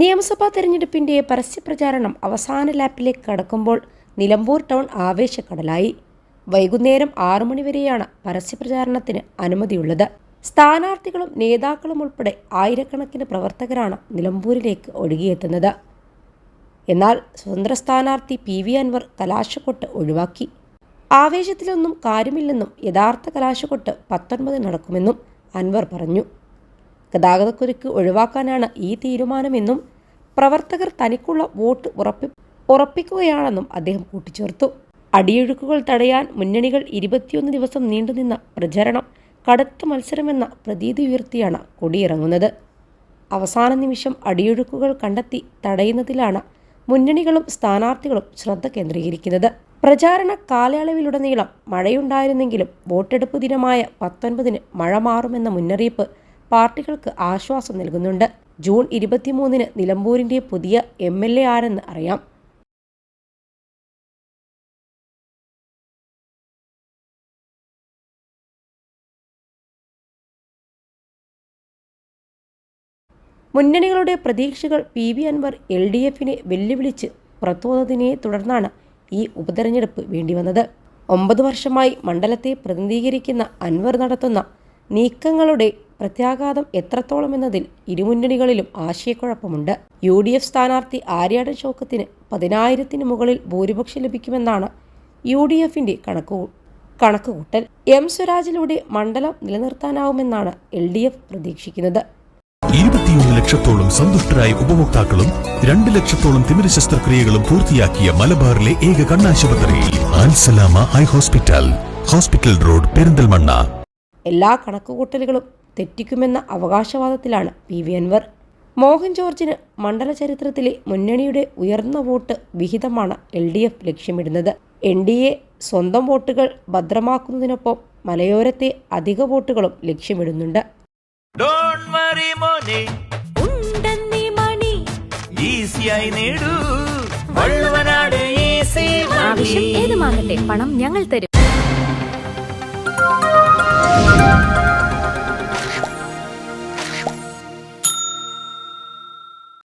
നിയമസഭാ തെരഞ്ഞെടുപ്പിന്റെ പരസ്യപ്രചാരണം അവസാന ലാപ്പിലേക്ക് കടക്കുമ്പോൾ നിലമ്പൂർ ടൗൺ ആവേശക്കടലായി. വൈകുന്നേരം ആറു മണിവരെയാണ് പരസ്യപ്രചാരണത്തിന് അനുമതിയുള്ളത്. സ്ഥാനാർത്ഥികളും നേതാക്കളും ഉൾപ്പെടെ ആയിരക്കണക്കിന് പ്രവർത്തകരാണ് നിലമ്പൂരിലേക്ക് ഒഴുകിയെത്തുന്നത്. എന്നാൽ സ്വതന്ത്ര സ്ഥാനാർത്ഥി പി വി അൻവർ കലാശക്കൊട്ട് ഒഴിവാക്കി. ആവേശത്തിലൊന്നും കാര്യമില്ലെന്നും യഥാർത്ഥ കലാശക്കൊട്ട് പത്തൊൻപത് നടക്കുമെന്നും അൻവർ പറഞ്ഞു. ഗതാഗതക്കുരുക്ക് ഒഴിവാക്കാനാണ് ഈ തീരുമാനമെന്നും പ്രവർത്തകർ തനിക്കുള്ള വോട്ട് ഉറപ്പി ഉറപ്പിക്കുകയാണെന്നും അദ്ദേഹം കൂട്ടിച്ചേർത്തു. അടിയൊഴുക്കുകൾ തടയാൻ മുന്നണികൾ ഇരുപത്തിയൊന്ന് ദിവസം നീണ്ടുനിന്ന പ്രചരണം കടുത്ത മത്സരമെന്ന പ്രതീതി ഉയർത്തിയാണ് കൊടിയിറങ്ങുന്നത്. അവസാന നിമിഷം അടിയൊഴുക്കുകൾ കണ്ടെത്തി തടയുന്നതിലാണ് മുന്നണികളും സ്ഥാനാർത്ഥികളും ശ്രദ്ധ കേന്ദ്രീകരിക്കുന്നത്. പ്രചാരണ കാലയളവിലുടനീളം മഴയുണ്ടായിരുന്നെങ്കിലും വോട്ടെടുപ്പ് ദിനമായ പത്തൊൻപതിന് മഴ മാറുമെന്ന മുന്നറിയിപ്പ് പാർട്ടികൾക്ക് ആശ്വാസം നൽകുന്നുണ്ട്. ജൂൺ ഇരുപത്തിമൂന്നിന് നിലമ്പൂരിന്റെ പുതിയ എം എൽ എ ആരെന്ന് അറിയാം. മുന്നണികളുടെ പ്രതീക്ഷകൾ P V Anvar L D എഫിനെ വെല്ലുവിളിച്ച് പുറത്തുവന്നതിനെ തുടർന്നാണ് ഈ ഉപതെരഞ്ഞെടുപ്പ് വേണ്ടിവന്നത്. ഒമ്പത് വർഷമായി മണ്ഡലത്തെ പ്രതിനിധീകരിക്കുന്ന അൻവർ നടത്തുന്ന നീക്കങ്ങളുടെ പ്രത്യാഘാതം എത്രത്തോളം എന്നതിൽ ഇരുമുന്നണികളിലും ആശയക്കുഴപ്പമുണ്ട്. യു ഡി എഫ് സ്ഥാനാർത്ഥി ആര്യാടൻ ഷൗക്കത്തിന് പതിനായിരത്തിന് മുകളിൽ ഭൂരിപക്ഷം ലഭിക്കുമെന്നാണ് യു ഡി എഫിന്റെ കണക്കു കണക്കുകൂട്ടൽ. എം സ്വരാജിലൂടെ മണ്ഡലം നിലനിർത്താനാവുമെന്നാണ് എൽ ഡി എഫ് പ്രതീക്ഷിക്കുന്നത്. ഇരുപത്തിയൊന്ന് ലക്ഷത്തോളം സന്തുഷ്ടരായ ഉപഭോക്താക്കളും രണ്ട് ലക്ഷത്തോളം തിമിര ശസ്ത്രക്രിയകളും പൂർത്തിയാക്കിയ മലബാറിലെ ഏക കണ്ണാശുപത്രി eye hospital hospital road Perinthalmanna. എല്ലാ കണക്കുകൂട്ടലുകളും തെറ്റിക്കുമെന്ന അവകാശവാദത്തിലാണ് പി വി അൻവർ. മോഹൻ ജോർജിന് മണ്ഡല ചരിത്രത്തിലെ മുന്നണിയുടെ ഉയർന്ന വോട്ട് വിഹിതമാണ് എൽ ഡി എഫ് ലക്ഷ്യമിടുന്നത്. എൻ ഡി എ സ്വന്തം വോട്ടുകൾ ഭദ്രമാക്കുന്നതിനൊപ്പം മലയോരത്തെ അധിക വോട്ടുകളും ലക്ഷ്യമിടുന്നുണ്ട്. ആവശ്യം ഏതുമാകട്ടെ പണം ഞങ്ങൾ തരും.